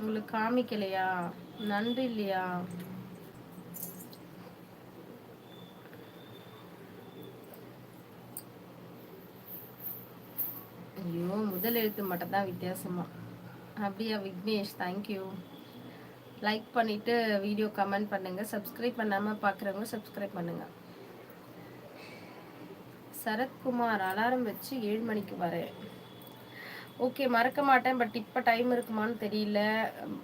உங்களுக்கு காமிக்கலையா? நன்றி இல்லையா? ஐயோ முதல் எழுத்து மட்டும் தான் வித்தியாசமா. அப்படியா விக்னேஷ் தேங்க்யூ லைக் பண்ணிட்டு வீடியோ கமெண்ட் பண்ணுங்க. சப்ஸ்கிரைப் பண்ணாம பார்க்குறவங்க சப்ஸ்கிரைப் பண்ணுங்க. சரத்குமார் அலாரம் வச்சு ஏழு மணிக்கு வரேன். ஓகே மறக்க மாட்டேன் பட் இப்போ டைம் இருக்குமான்னு தெரியல.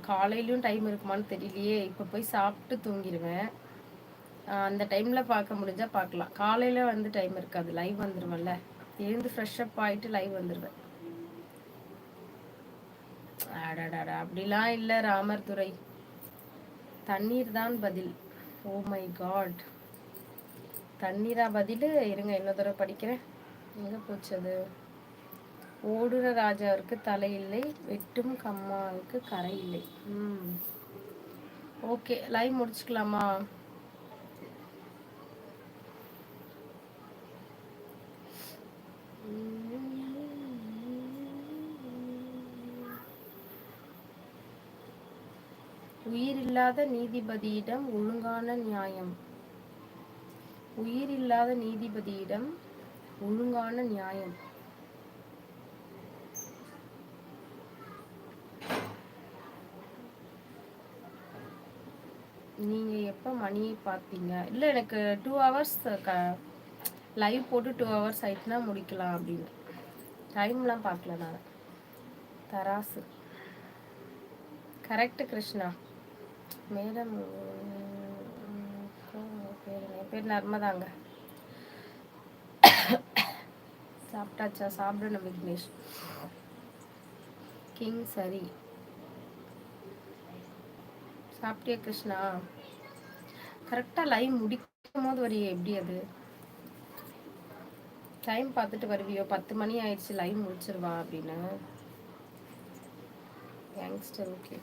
காலையிலையும் டைம் இருக்குமான்னு தெரியலையே. இப்போ போய் சாப்பிட்டு தூங்கிடுவேன் அந்த டைமில் பார்க்க முடிஞ்சால் பார்க்கலாம். காலையில் வந்து டைம் இருக்காது. லைவ் வந்துடுவேன்ல எழுந்து ஃப்ரெஷ்அப் ஆகிட்டு லைவ் வந்துடுவேன் அடடாடா அப்படிலாம் இல்லை ராமர் துறை. தண்ணீர் தான் பதில். ஓ மை காட் தண்ணீரா பதில்? இருங்க இன்னொரு தடவை படிக்கிறேன். எங்கே போச்சு அது? ஓடுற ராஜாவிற்கு தலை இல்லை வெட்டும் கம்மாவுக்கு கரை இல்லை ம். Okay live முடிச்சுக்கலாமா? உயிரில்லாத நீதிபதியிடம் ஒழுங்கான நியாயம். உயிரில்லாத நீதிபதியிடம் ஒழுங்கான நியாயம். நீங்கள் எப்போ மணியை பார்த்தீங்க இல்லை எனக்கு டூ ஹவர்ஸ் க லைவ் போட்டு டூ ஹவர்ஸ் ஆயிட்டுனா முடிக்கலாம் அப்படின்னு. டைம்லாம் பார்க்கல நான். தராசு. கரெக்டு கிருஷ்ணா. மேடம் பேர் என் பேர் நர்மதாங்க. சாப்பிட்டாச்சா? சாப்பிடணும் விக்னேஷ். கிங் சரி சாப்பிட்டியா கிருஷ்ணா? கரெக்டாக லைவ் முடிக்கும் போது வரையே எப்படி அது? டைம் பார்த்துட்டு வருவியோ? பத்து மணி ஆயிடுச்சு லைவ் முடிச்சிருவா அப்படின்னு. Youngster okay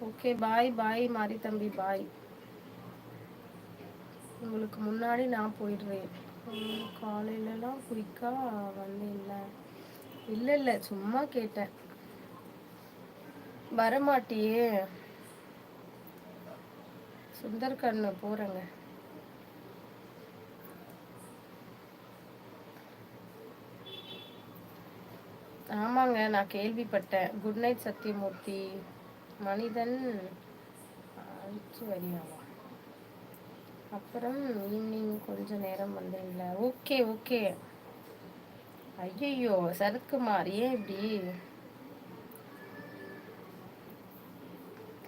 okay bye bye மாரி தம்பி பாய் உங்களுக்கு முன்னாடி நான் போயிடுறேன். காலையிலலாம் குயிக்காக வந்தேன் இல்லை இல்லை சும்மா கேட்டேன். வரமாட்டியே. சுந்தர்கண்ண போகிறேங்க ஆமாங்க நான் கேள்விப்பட்டேன். குட் நைட் சத்யமூர்த்தி மனிதன் அழிச்சு வரியாவா? அப்புறம் ஈவினிங் கொஞ்சம் நேரம் வந்தீங்களா? Okay okay. ஐயையோ சரத்குமார் ஏன் இப்படி?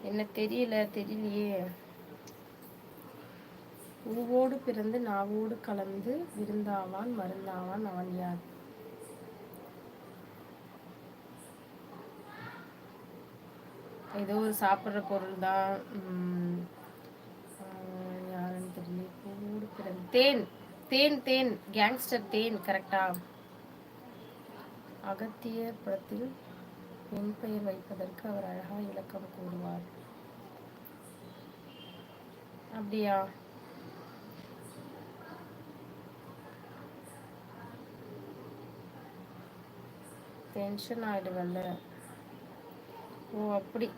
என்ன தெரியல தெரியலையே. பூவோடு பிறந்து நாவோடு கலந்து விருந்தாவான் மருந்தாவான் அவன் யார்? ஏதோ ஒரு சாப்பிட்ற பொருள் தான். யாருன்னு தெரியல பூவோடு பிறந்து. தேன். தேன் தேன். கேங்ஸ்டர் தேன் கரெக்டா? அகத்திய படத்தில் பெண் பெயர் வைப்பதற்கு அவர் அழகா இலக்கம் கூறுவார். அப்படியா? டென்ஷன் ஆயிடுவல்ல. ஓ அப்படி.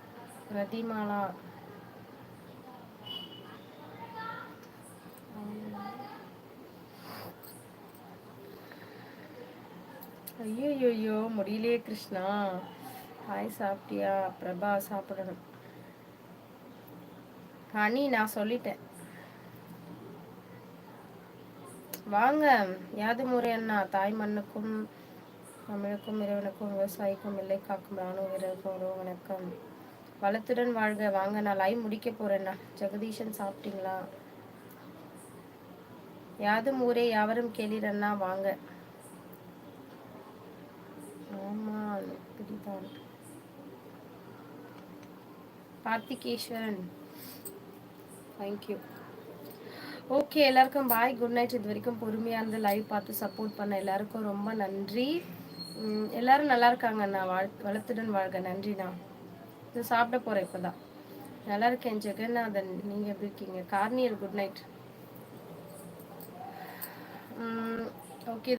பிரதிமாலா ஐயோயோயோ முடியலையே கிருஷ்ணா. ஹாய் சாப்பிட்டியா? பிரபா சாப்பிடணும். ஹனி நான் சொல்லிட்டேன். வாங்க யாது முறை அண்ணா. தாய் மண்ணுக்கும் தமிழுக்கும் இறைவனுக்கும் விவசாயிக்கும் இல்லை காக்கும் ராணுவ வீரருக்கும் வணக்கம் வளத்துடன் வாழ்க. வாங்க நான் லைவ் முடிக்க போறேன்னா ஜெகதீஷன் சாப்பிட்டீங்களா? யாதும் ஊரே யாவரும் கேளிரண்ணா வாங்க. இப்படிதான் கார்த்திகேஸ்வரன். தேங்க்யூ ஓகே எல்லாருக்கும் பாய் குட் நைட் இது வரைக்கும் பொறுமையாக இருந்து லைவ் பார்த்து சப்போர்ட் பண்ண எல்லாருக்கும் ரொம்ப நன்றி. எல்லாரும் நல்லா இருக்காங்க நான் வாழ் வளர்த்துடன் வாழ்க. நன்றிண்ணா இது சாப்பிட போகிறேன் இப்போ தான் நல்லா இருக்கேன் ஜெகநாதன். நீங்கள் எப்படி இருக்கீங்க? Garnier good night okay